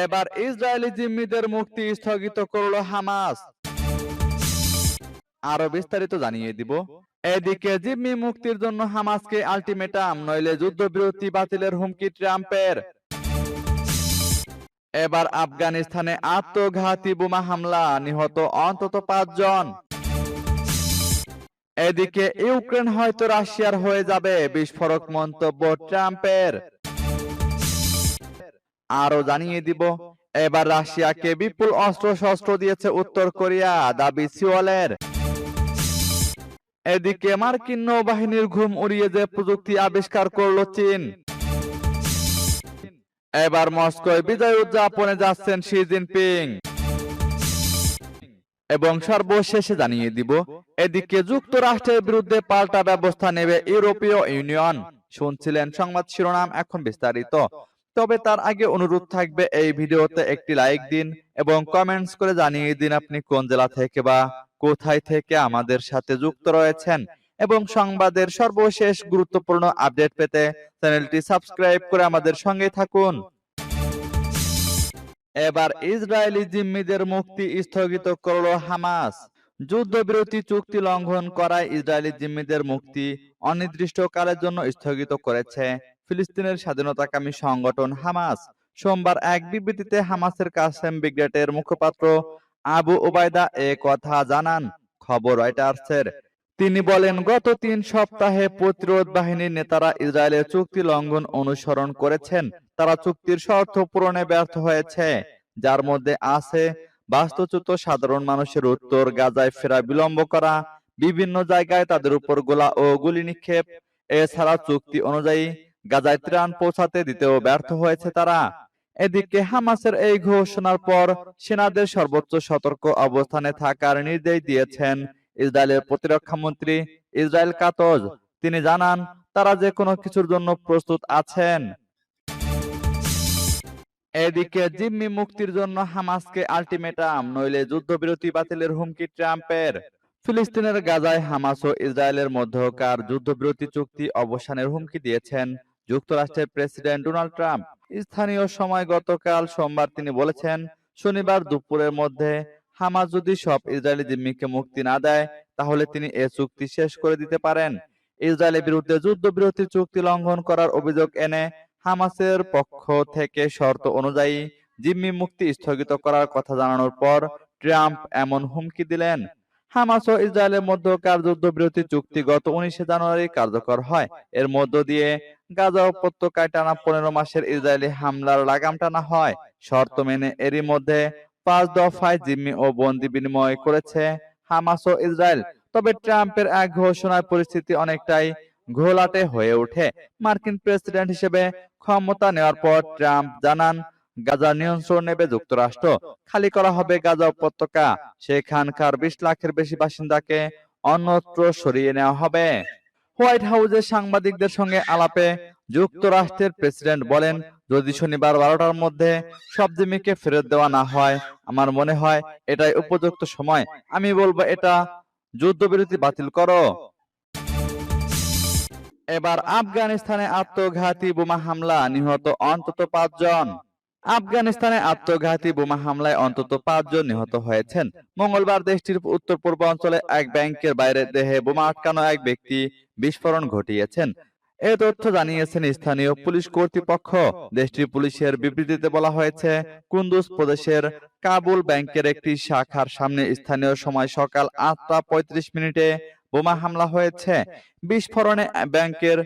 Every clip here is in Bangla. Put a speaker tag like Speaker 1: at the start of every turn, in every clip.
Speaker 1: এবার ইসরায়েলি জিম্মিদের মুক্তি স্থগিত করল হামাস। আরও বিস্তারিত জানিয়ে দিব। এদিকে জিম্মি মুক্তির জন্য হামাসকে আলটিমেটাম, নইলে যুদ্ধবিরতি বাতিলের হুমকি ট্রাম্পের। এবার আফগানিস্তানে আত্মঘাতী বোমা হামলা, নিহত অন্তত পাঁচজন। এদিকে ইউক্রেন হয়তো রাশিয়ার হয়ে যাবে, বিস্ফোরক মন্তব্য ট্রাম্পের। আরও জানিয়ে দিব, এবার রাশিয়াকে বিপুল অস্ত্র শস্ত্র দিয়েছে উত্তর কোরিয়া, দাবি সিওলের। এদিকে মার্কিন নৌবাহিনীর ঘুম উড়িয়ে যে প্রযুক্তি আবিষ্কার করল চীন। এবার মস্কোয় বিজয় উদযাপনে যাচ্ছেন শি জিনপিং। এবং সর্বশেষে জানিয়ে দিব, এদিকে যুক্তরাষ্ট্রের বিরুদ্ধে পাল্টা ব্যবস্থা নেবে ইউরোপীয় ইউনিয়ন। শুনছিলেন সংবাদ শিরোনাম, এখন বিস্তারিত। তবে তার আগে অনুরোধ থাকবে এই ভিডিওতে একটি লাইক দিন এবং কমেন্টস করে জানিয়ে দিন আপনি কোন জেলা থেকে বা কোথায় থেকে আমাদের সাথে যুক্ত রয়েছেন এবং সংবাদের সর্বশেষ গুরুত্বপূর্ণ আপডেট পেতে চ্যানেলটি সাবস্ক্রাইব করে আমাদের সঙ্গে থাকুন। এবার ইসরায়েলি জিম্মিদের মুক্তি স্থগিত করল হামাস। যুদ্ধবিরতি চুক্তি লঙ্ঘন করায় ইসরায়েলি জিম্মিদের মুক্তি অনির্দিষ্টকালের জন্য স্থগিত করেছে ফিলিস্তিনের স্বাধীনতাকামী সংগঠন হামাস। সোমবার এক বিবৃতিতে হামাসের কাসেম ব্রিগেডের মুখপাত্র আবু ওবায়দা এ কথা জানান। খবর রয়টার্সের। তিনি বলেন, গত তিন সপ্তাহে প্রতিরোধ বাহিনীর নেতারা ইসরায়েলের চুক্তি লঙ্ঘন অনুসরণ করেছেন। তারা চুক্তির শর্ত পূরণে ব্যর্থ হয়েছে, যার মধ্যে আছে বাস্তুচ্যুত সাধারণ মানুষের উত্তর, গাজায় ফেরা বিলম্ব করা, বিভিন্ন জায়গায় তাদের উপর গোলা ও গুলি নিক্ষেপ। এছাড়া চুক্তি অনুযায়ী গাজায় ত্রাণ পৌঁছাতে দিতেও ব্যর্থ হয়েছে তারা। এদিকে হামাসের এই ঘোষণার পর সেনাদের সর্বোচ্চ সতর্ক অবস্থানে থাকার নির্দেশ দিয়েছেন ইসরায়েলের প্রতিরক্ষা মন্ত্রী ইসরায়েল কাতজ। তিনি জানান, তারা যে কোনো কিছুর জন্য প্রস্তুত আছেন। এদিকে জিম্মি মুক্তির জন্য হামাসকে আলটিমেটাম, নইলে যুদ্ধবিরতি বাতিলের হুমকি ট্রাম্পের। ফিলিস্তিনের গাজায় হামাস ও ইসরায়েলের মধ্যকার যুদ্ধবিরতি চুক্তি অবসানের হুমকি দিয়েছেন যুক্তরাষ্ট্রের প্রেসিডেন্ট ডোনাল্ড ট্রাম্প স্থানীয় সময় গতকাল সোমবার তিনি বলেছেন, শনিবার দুপুরের মধ্যে হামাস যদি সব ইসরায়েলি জিম্মিকে মুক্তি না দেয়, তাহলে তিনি এ চুক্তি শেষ করে দিতে পারেন। ইসরায়েলের বিরুদ্ধে যুদ্ধবিরতি চুক্তি লঙ্ঘন করার অভিযোগ এনে হামাসের পক্ষ থেকে শর্ত অনুযায়ী জিম্মি মুক্তি স্থগিত করার কথা জানানোর পর ট্রাম্প এমন হুমকি দিলেন। হামাস ও ইসরায়েলের মধ্যকার যুদ্ধবিরতি চুক্তি গত উনিশে জানুয়ারি কার্যকর হয়। এর মধ্য দিয়ে গাজা উপত্যকায় টানা পনেরো মাসের ইসরায়েলি হামলার লাগাম টানা হয়। শর্ত মেনে এরই মধ্যে পাঁচ দফায় জিম্মি ও বন্দি বিনিময় করেছে হামাস ও ইসরায়েল। তবে ট্রাম্পের এক ঘোষণায় পরিস্থিতি অনেকটাই ঘোলাটে হয়ে ওঠে। মার্কিন প্রেসিডেন্ট হিসেবে ক্ষমতা নেওয়ার পর ট্রাম্প জানান গাজা নিয়ন্ত্রণ নেবে যুক্তরাষ্ট্র। খালি করা হবে গাজা উপত্যকা। সেখানকার বিশ লাখের বেশি বাসিন্দাকে অন্যত্র সরিয়ে নেওয়া হবে। হোয়াইট হাউসে সাংবাদিকদের সঙ্গে আলাপে যুক্তরাষ্ট্রের প্রেসিডেন্ট বলেন, যদি শনিবার বারোটার মধ্যে সব জিম্মিকে ফেরত দেওয়া না হয়, আমার মনে হয় এটাই উপযুক্ত সময়। আমি বলব, এটা যুদ্ধবিরতি বাতিল করো। এবার আফগানিস্তানে আত্মঘাতী বোমা হামলা। নিহত অন্তত পাঁচজন। আফগানিস্তানে আত্মঘাতী বোমা হামলায় অন্তত পাঁচজন নিহত হয়েছেন। মঙ্গলবার দেশটির উত্তর পূর্বাঞ্চলে এক ব্যাংকের বাইরে দেহে বোমা আটকানো এক ব্যক্তি বিস্ফোরণ ঘটিয়েছেন। এ তথ্য জানিয়েছেন স্থানীয় পুলিশ কর্তৃপক্ষ। দেশটির পুলিশের বিবৃতিতে বলা হয়েছে কুন্দুজ প্রদেশের কাবুল ব্যাংকের একটি শাখার সামনে স্থানীয় সময় সকাল আটটা পঁয়ত্রিশ মিনিটে বোমা হামলা হয়েছে। বিস্ফোরণে ব্যাংকের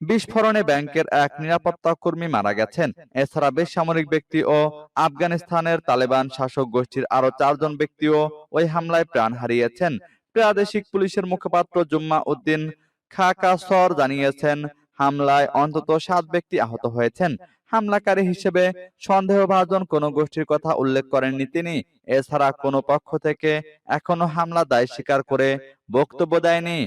Speaker 1: বিস্ফোরণে ব্যাংকের এক নিরাপত্তা কর্মী মারা গেছেন। এছাড়া বেসামরিক ব্যক্তি ও আফগানিস্তানের তালেবান শাসক গোষ্ঠীর আরও চারজন ব্যক্তিও ওই হামলায় প্রাণ হারিয়েছেন। প্রাদেশিক পুলিশের মুখপাত্র জুম্মা উদ্দিন খাকাসর জানিয়েছেন, হামলায় অন্তত সাত ব্যক্তি আহত হয়েছেন। হামলাকারী হিসেবে সন্দেহভাজন কোনো গোষ্ঠীর কথা উল্লেখ করেননি তিনি। এছাড়া কোনো পক্ষ থেকে এখনও হামলা দায় স্বীকার করে বক্তব্য দেয়নি।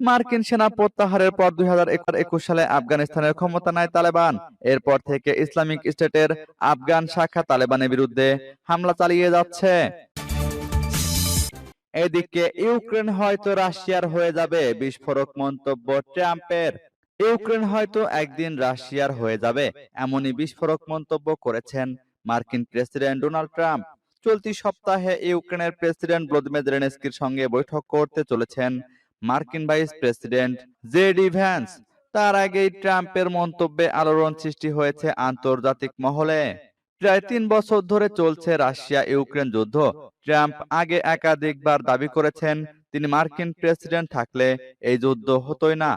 Speaker 1: মার্কিন সেনা প্রত্যাহারের পর দুই হাজার একুশ সালে আফগানিস্তানের ক্ষমতা নেয় তালেবান। এরপর থেকে ইসলামিক স্টেটের আফগান শাখা তালেবানের বিরুদ্ধে হামলা চালিয়ে যাচ্ছে। এদিকে ইউক্রেন হয়তো রাশিয়ার হয়ে যাবে বিস্ফোরক মন্তব্য ট্রাম্পের। ইউক্রেন হয়তো একদিন রাশিয়ার হয়ে যাবে এমনই বিস্ফোরক মন্তব্য করেছেন মার্কিন প্রেসিডেন্ট ডোনাল্ড ট্রাম্প। চলতি সপ্তাহে ইউক্রেনের প্রেসিডেন্ট ভ্লাদিমির জেলেনস্কির সঙ্গে বৈঠক করতে চলেছেন। মার্কিন ভাইস প্রেসিডেন্ট জেডি ভ্যান্স, তার আগেই ট্রাম্পের মন্তব্যে আলোড়ন সৃষ্টি হয়েছে আন্তর্জাতিক মহলে। প্রায় তিন বছর ধরে চলছে রাশিয়া ইউক্রেন যুদ্ধ। ট্রাম্প আগে একাধিকবার দাবি করেছেন তিনি মার্কিন প্রেসিডেন্ট থাকলে এই যুদ্ধ হতোই না।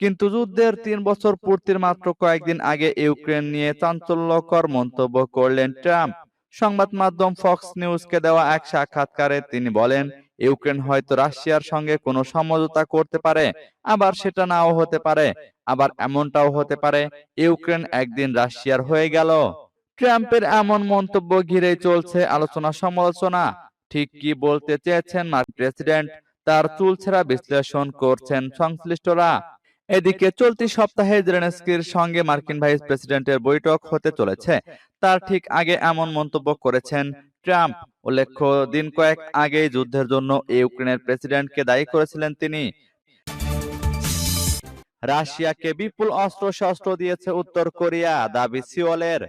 Speaker 1: কিন্তু যুদ্ধের তিন বছর পূর্তির মাত্র কয়েকদিন আগে ইউক্রেন নিয়ে চাঞ্চল্যকর মন্তব্য করলেন ট্রাম্প। সংবাদ মাধ্যম ফক্স নিউজকে দেওয়া এক সাক্ষাৎকারে তিনি বলেন ইউক্রেন হয়তো রাশিয়ার সঙ্গে কোনো সমঝোতা করতে পারে, আবার সেটা নাও হতে পারে, আবার এমনটাও হতে পারে, ইউক্রেন একদিন রাশিয়ার হয়ে গেল। ট্রাম্পের এমন মন্তব্য ঘিরেই চলছে আলোচনা সমালোচনা। ঠিক কি বলতে চেয়েছেন মার্কিন প্রেসিডেন্ট? তার চুলছেরা বিশ্লেষণ করছেন সংশ্লিষ্টরা। এদিকে চলতি সপ্তাহে জেলেনস্কির সঙ্গে মার্কিন ভাইস প্রেসিডেন্টের বৈঠক হতে চলেছে। তার ঠিক আগে এমন মন্তব্য করেছেন ট্রাম্প। উল্লেখ্য, দিন কয়েক আগেই যুদ্ধের জন্য ইউক্রেনের প্রেসিডেন্টকে দায়ী করেছিলেন তিনি। রাশিয়াকে বিপুল অস্ত্র শস্ত্র দিয়েছে উত্তর কোরিয়া, দাবি সিওলের।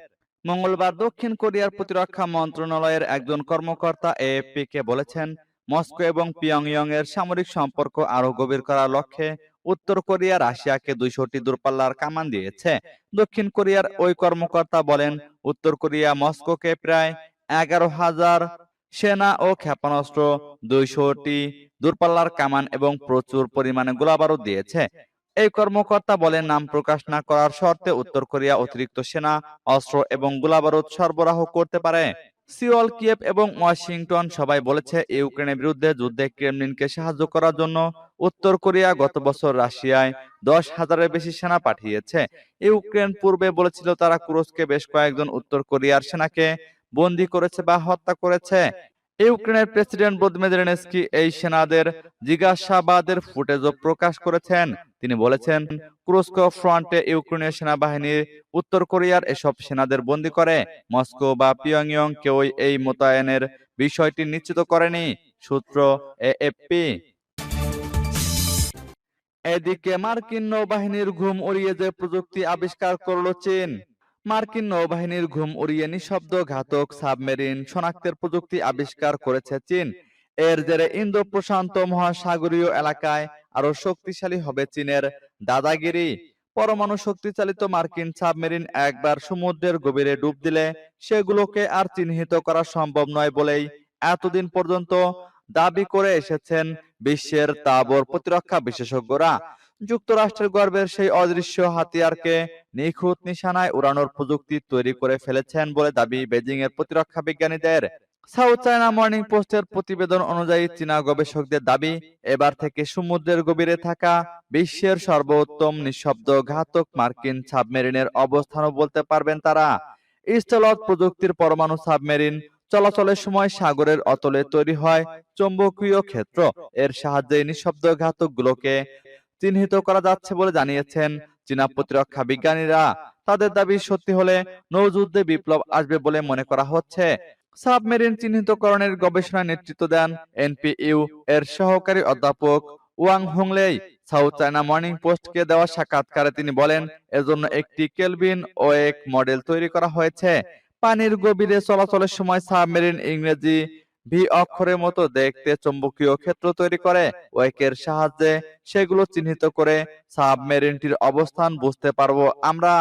Speaker 1: মঙ্গলবার দক্ষিণ কোরিয়ার প্রতিরক্ষা মন্ত্রণালয়ের একজন কর্মকর্তা এএফপি কে বলেছেন, মস্কো এবং পিয়ংইয়ং এর সামরিক সম্পর্ক আরও গভীর করার লক্ষ্যে উত্তর কোরিয়া রাশিয়াকে দুইশোটি দূরপাল্লার কামান দিয়েছে। দক্ষিণ কোরিয়ার ওই কর্মকর্তা বলেন, উত্তর কোরিয়া মস্কোকে প্রায় এগারো হাজার সেনা ও ক্ষেপণাস্ত্র, দুইশোটি দূরপাল্লার কামান এবং প্রচুর পরিমাণে গোলাবারুদ দিয়েছে। এই কর্মকর্তা বলেন, নাম প্রকাশ না করার শর্তে উত্তর কোরিয়া অতিরিক্ত সেনা, অস্ত্র এবং গোলাবারুদ সরবরাহ করতে পারে। সিওল, কিয়েভ এবং ওয়াশিংটন সবাই বলেছে, ইউক্রেনের বিরুদ্ধে যুদ্ধে ক্রেমলিনকে সাহায্য করার জন্য উত্তর কোরিয়া গত বছর রাশিয়ায় দশ হাজারের বেশি সেনা পাঠিয়েছে। ইউক্রেন পূর্বে বলেছিল তারা কুরস্কে বেশ কয়েকজন উত্তর কোরিয়ার সেনাকে বন্দী করেছে বা হত্যা করেছে। ইউক্রেনের প্রেসিডেন্ট ভ্লাদিমির এই সেনাদের জিজ্ঞাসাবাদের ফুটেজও প্রকাশ করেছেন। তিনি বলেছেন কুরস্ক ফ্রন্টে ইউক্রেনীয় সেনাবাহিনী উত্তর কোরিয়ার এসব সেনাদের বন্দী করে। মস্কো বা পিয়ংইয়ং কেউই এই মোতায়েনের বিষয়টি নিশ্চিত করেনি, সূত্র এএফপি। এদিকে মার্কিন নৌবাহিনীর ঘুম উড়িয়ে যে প্রযুক্তি আবিষ্কার করল চীন মার্কিন নৌবাহিনীর ঘুম উড়িয়ে নিঃশব্দ ঘাতক সাবমেরিন শনাক্তের প্রযুক্তি আবিষ্কার করেছে চীন। এর জেরে ইন্দো প্রশান্ত মহাসাগরীয় এলাকায় আরও শক্তিশালী হবে চীনের দাদাগিরি। পরমাণু শক্তিচালিত মার্কিন সাবমেরিন একবার সমুদ্রের গভীরে ডুব দিলে সেগুলোকে আর চিহ্নিত করা সম্ভব নয় বলেই এতদিন পর্যন্ত দাবি করে এসেছেন বিশ্বের তাবর প্রতিরক্ষা বিশেষজ্ঞরা। যুক্তরাষ্ট্রের গর্বের সেই অদৃশ্য হাতিয়ারকে নিখুঁত নিশানায় উড়ানোর প্রযুক্তি তৈরি করে ফেলেছেন বলে দাবি বেজিং এর প্রতিরক্ষা বিজ্ঞানীদের। সাউথ চায়না মর্নিং পোস্টের প্রতিবেদন অনুযায়ী চীনা গবেষকদের দাবি, এবার থেকে সমুদ্রের গভীরে থাকা বিশ্বের সর্বোত্তম নিঃশব্দ ঘাতক মার্কিন সাবমেরিনের অবস্থানও বলতে পারবেন তারা। স্থলত প্রযুক্তির পরমাণু সাবমেরিন চলাচলের সময় সাগরের অতলে তৈরি হয় চৌম্বকীয় ক্ষেত্র। এর সাহায্যে নিঃশব্দ ঘাতকগুলোকে চিহ্নিত করা যাচ্ছে বলে জানিয়েছেন। চীনা প্রতিরক্ষা বিজ্ঞানীরা তাদের দাবি সত্যি হলে নৌযুদ্ধে বিপ্লব আসবে বলে মনে করা হচ্ছে। সাবমেরিন চিহ্নিতকরণের গবেষণায় নেতৃত্ব দেন এনপিইউ এর সহকারী অধ্যাপক Wang Honglei. South China Morning পোস্টকে দেওয়া সাক্ষাৎকারে তিনি বলেন, এজন্য একটি কেলভিন ও এক মডেল তৈরি করা হয়েছে। পানির গভীরে চলাচলের সময় সাবমেরিন ইংরেজি ভি অক্ষরের মতো দেখতে চৌম্বকীয় ক্ষেত্র তৈরি করে, ওয়েকের সাহায্যে সেগুলো চিহ্নিত করে সাবমেরিনটির অবস্থান বুঝতে পারব আমরা।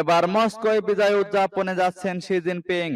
Speaker 1: এবার মস্কোয় বিজয় উদযাপনে যাচ্ছেন শি জিনপিং।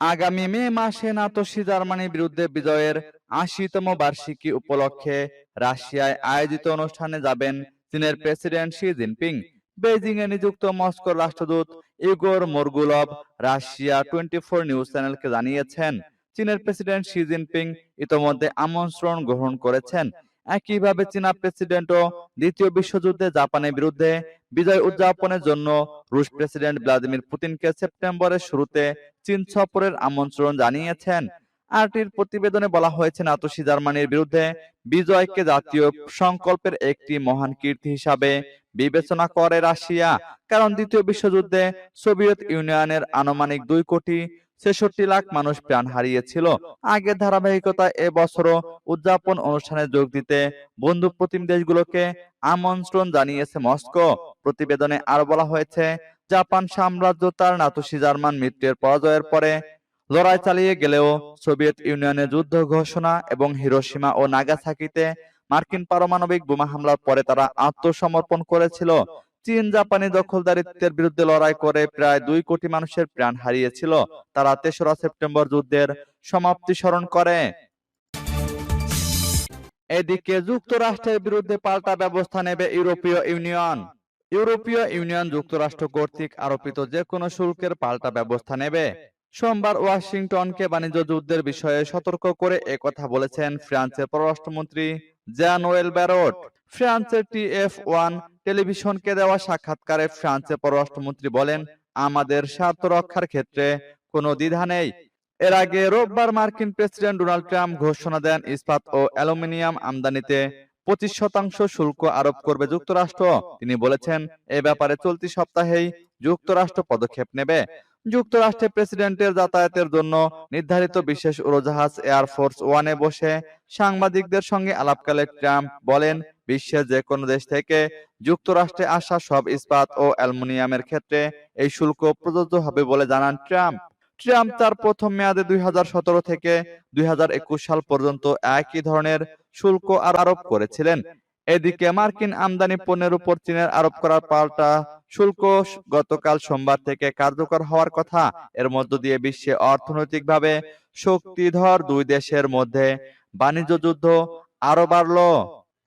Speaker 1: আগামী মে মাসে নাতোশি জার্মানির বিরুদ্ধে বিজয়ের আশিতম বার্ষিকী উপলক্ষে রাশিয়ায় আয়োজিত অনুষ্ঠানে যাবেন চীনের প্রেসিডেন্ট শি জিনপিং। বেজিং এ নিযুক্ত মস্কোর রাষ্ট্রদূত Igor Morgulov Russia twenty four news চ্যানেলকে জানিয়েছেন, চীনের প্রেসিডেন্ট শি জিনপিং ইতোমধ্যে আমন্ত্রণ গ্রহণ করেছেন। একইভাবে চীনা প্রেসিডেন্টও দ্বিতীয় বিশ্বযুদ্ধে জাপানের বিরুদ্ধে বিজয় উদযাপনের জন্য রুশ প্রেসিডেন্ট ভ্লাদিমির পুতিনকে সেপ্টেম্বরের শুরুতে চীন সফরের আমন্ত্রণ জানিয়েছেন। আরটির প্রতিবেদনে বলা হয়েছে, নাতোশি জার্মানির বিরুদ্ধে বিজয়কে জাতীয় সংকল্পের একটি মহান কীর্তি হিসাবে বিবেচনা করে রাশিয়া, কারণ দ্বিতীয় বিশ্বযুদ্ধে সোভিয়েত ইউনিয়নের আনুমানিক দুই কোটি ছেষট্টি লাখ মানুষ প্রাণ হারিয়েছিল। আগের ধারাবাহিকতা এবছরও উদযাপন অনুষ্ঠানে যোগ দিতে বন্ধু প্রতিম দেশগুলোকে আমন্ত্রণ জানিয়েছে মস্কো। প্রতিবেদনে আরও বলা হয়েছে, জাপান সাম্রাজ্য তার নাতসি জার্মান মিত্রের পরাজয়ের পরে লড়াই চালিয়ে গেলেও সোভিয়েত ইউনিয়নে যুদ্ধ ঘোষণা এবং হিরোসীমা ও নাগাসাকিতে মার্কিন পারমাণবিক বোমা হামলার পরে তারা আত্মসমর্পণ করেছিল। চীন জাপানি দখলদারিত্বের বিরুদ্ধে লড়াই করে প্রায় দুই কোটি মানুষের প্রাণ হারিয়েছিল। তারা তেসরা সেপ্টেম্বর যুদ্ধের সমাপ্তি স্মরণ করে। এদিকে যুক্তরাষ্ট্রের বিরুদ্ধে পাল্টা ব্যবস্থা নেবে ইউরোপীয় ইউনিয়ন। ইউরোপীয় ইউনিয়ন যুক্তরাষ্ট্র কর্তৃক আরোপিত যে কোনো শুল্কের পাল্টা ব্যবস্থা নেবে। সোমবার ওয়াশিংটনকে বাণিজ্য যুদ্ধের বিষয়ে সতর্ক করে একথা বলেছেন ফ্রান্সের পররাষ্ট্রমন্ত্রী জ্যান ওয়েল ব্যারট। ফ্রান্সের টিএফ ওয়ান টেলিভিশনকে দেওয়া সাক্ষাৎকারে ফ্রান্সের পররাষ্ট্রমন্ত্রী বলেন, আমাদের স্বার্থ রক্ষার ক্ষেত্রে কোনো দ্বিধা নেই। এর আগে রোববার মার্কিন প্রেসিডেন্ট ডোনাল্ড ট্রাম্প ঘোষণা দেন, ইস্পাত ও অ্যালুমিনিয়াম আমদানিতে পঁচিশ শতাংশ শুল্ক আরোপ করবে যুক্তরাষ্ট্র। তিনি বলেছেন, এ ব্যাপারে চলতি সপ্তাহেই যুক্তরাষ্ট্র পদক্ষেপ নেবে। যুক্তরাষ্ট্রের প্রেসিডেন্টের যাতায়াতের জন্য নির্ধারিত বিশেষ উড়োজাহাজ এয়ারফোর্স ওয়ানে বসে সাংবাদিকদের সঙ্গে আলাপকালে ট্রাম্প বলেন বিশ্বের যে কোনো দেশ থেকে যুক্তরাষ্ট্রে আসা সব ইস্পাত ও অ্যালুমিনিয়ামের ক্ষেত্রে এই শুল্ক প্রযোজ্য হবে বলে জানান ট্রাম্প। ট্রাম্প তার প্রথম মেয়াদে দুই হাজার সতেরো থেকে দুই হাজার একুশ সাল পর্যন্ত একই ধরনের শুল্ক আরোপ করেছিলেন। এদিকে মার্কিন আমদানি পণ্যের উপর চীনের আরোপ করার পাল্টা শুল্ক গতকাল সোমবার থেকে কার্যকর হওয়ার কথা। এর মধ্য দিয়ে বিশ্বে অর্থনৈতিকভাবে শক্তিধর দুই দেশের মধ্যে বাণিজ্য যুদ্ধ আরও বাড়লো।